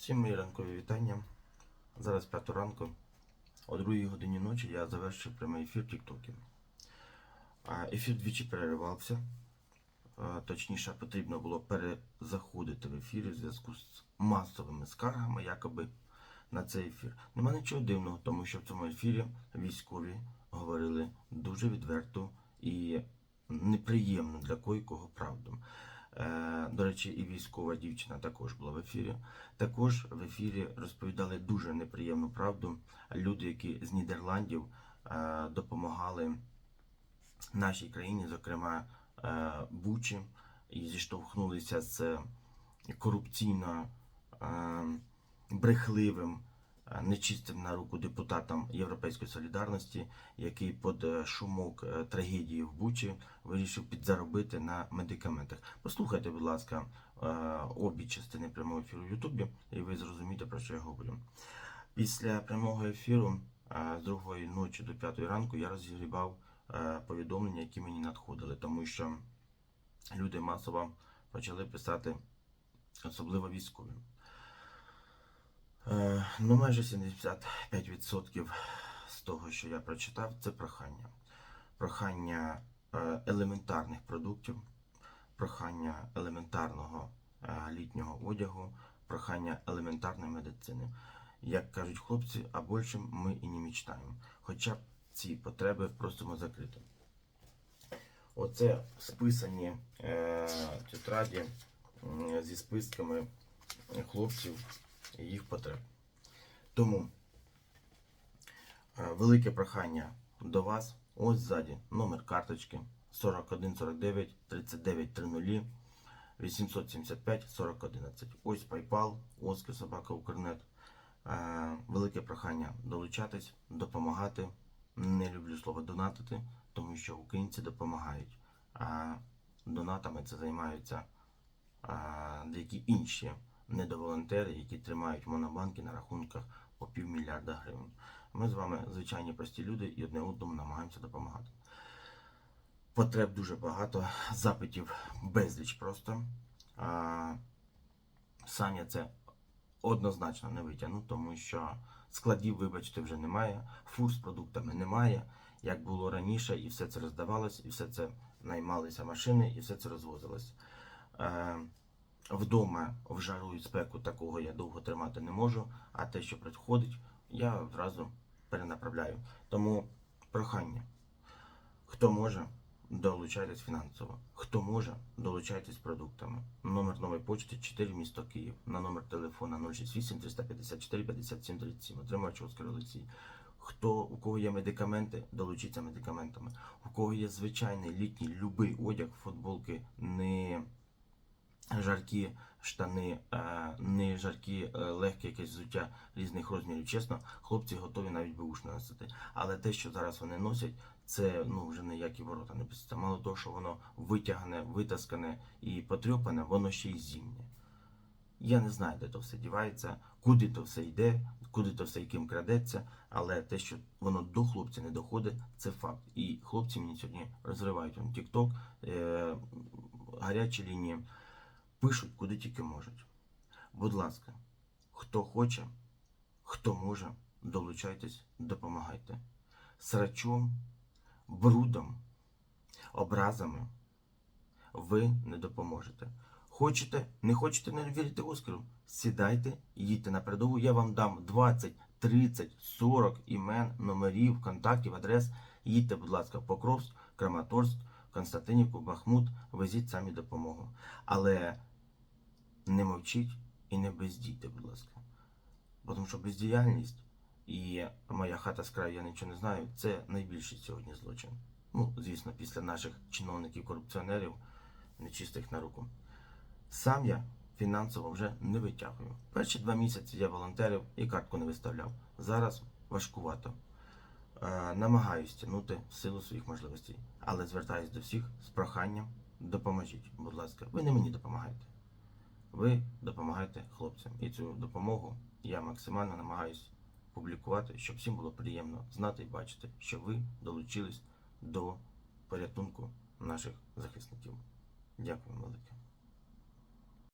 Всім мої ранкові вітання. Зараз 5 ранку. О 2 годині ночі я завершив прямий ефір в Тіктокі. Ефір двічі переривався. Точніше, потрібно було перезаходити в ефір у зв'язку з масовими скаргами, якоби на цей ефір. Нема нічого дивного, тому що в цьому ефірі військові говорили дуже відверто і неприємно для кого правду. Е, До речі, і військова дівчина також була в ефірі. Також в ефірі розповідали дуже неприємну правду. Люди, які з Нідерландів е, допомагали нашій країні, зокрема е, Бучі, і зіштовхнулися з корупційно брехливим, нечистим на руку депутатом Європейської солідарності, який під е, шумок е, трагедії в Бучі вирішив підзаробити на медикаментах. Послухайте, будь ласка, е, обі частини прямого ефіру в Ютубі, і ви зрозумієте, про що я говорю. Після прямого ефіру з другої ночі до п'ятої ранку я розігрівав повідомлення, які мені надходили, тому що люди масово почали писати, особливо військові. Е, Ну, майже 75% з того, що я прочитав, це прохання. Прохання е, елементарних продуктів, прохання елементарного е, літнього одягу, прохання елементарної медицини. Як кажуть хлопці, а більше ми і не мечтаємо. Хоча б ці потреби просимо закрити. Оце списані тетраді зі списками хлопців їх потреб. Тому е, велике прохання до вас. Ось ззаді номер карточки 4149 39 30 875 4011. Ось PayPal, Оскар Собака Укрнет. Е, Велике прохання долучатись, допомагати. Не люблю слово донатити, тому що українці допомагають. А донатами це займаються деякі інші недоволонтери, які тримають монобанки на рахунках по півмільярда гривень. Ми з вами звичайні прості люди і одне одному намагаємося допомагати. Потреб дуже багато, запитів безліч просто. А, сам я це однозначно не витягну, тому що складів, вибачте, вже немає, фур з продуктами немає, як було раніше, і все це роздавалось, і все це наймалися машини, і все це розвозилось. Вдома в жару і спеку такого я довго тримати не можу, а те, що приходить, я одразу перенаправляю. Тому прохання. Хто може, долучайтесь фінансово. Хто може, долучайтесь продуктами. Номер нової почти 4 місто Київ. На номер телефона 068 354 57 37. Отримувач Оскар Олексій. Хто у кого є медикаменти, долучіться медикаментами. У кого є звичайний літній любий одяг, футболки, не жаркі штани, е, не жаркі, е, легке якесь взуття різних розмірів. Чесно, хлопці готові навіть беушно носити. Але те, що зараз вони носять, це ну вже ніякі ворота не пуститься. Мало того, що воно витягане, витаскане і потрьопане, воно ще й зімнє. Я не знаю, де то все дівається, куди то все йде, куди то все яким крадеться, але те, що воно до хлопця не доходить, це факт. І хлопці мені сьогодні розривають TikTok, е, гарячі лінії, пишуть куди тільки можуть. Будь ласка, хто хоче, хто може, долучайтесь, допомагайте. Срачом, брудом, образами ви не допоможете. Хочете, не хочете не вірити Оскару? Сідайте, їдьте на передову. Я вам дам 20, 30, 40 імен, номерів, контактів, адрес. Їдьте, будь ласка, в Покровськ, Краматорськ, Константинівку, Бахмут, везіть самі допомогу. Але не мовчіть і не бездійте, будь ласка. Бо Тому що бездіяльність і моя хата з краю, я нічого не знаю, це найбільший сьогодні злочин. Ну, звісно, після наших чиновників-корупціонерів, нечистих на руку. Сам я фінансово вже не витягую. Перші два місяці я волонтерів і картку не виставляв. Зараз важкувато. Е, намагаюсь тягнути в силу своїх можливостей, але звертаюсь до всіх з проханням допоможіть, будь ласка. Ви не мені допомагаєте. Ви допомагаєте хлопцям. І цю допомогу я максимально намагаюсь публікувати, щоб всім було приємно знати і бачити, що ви долучились до порятунку наших захисників. Дякую велике.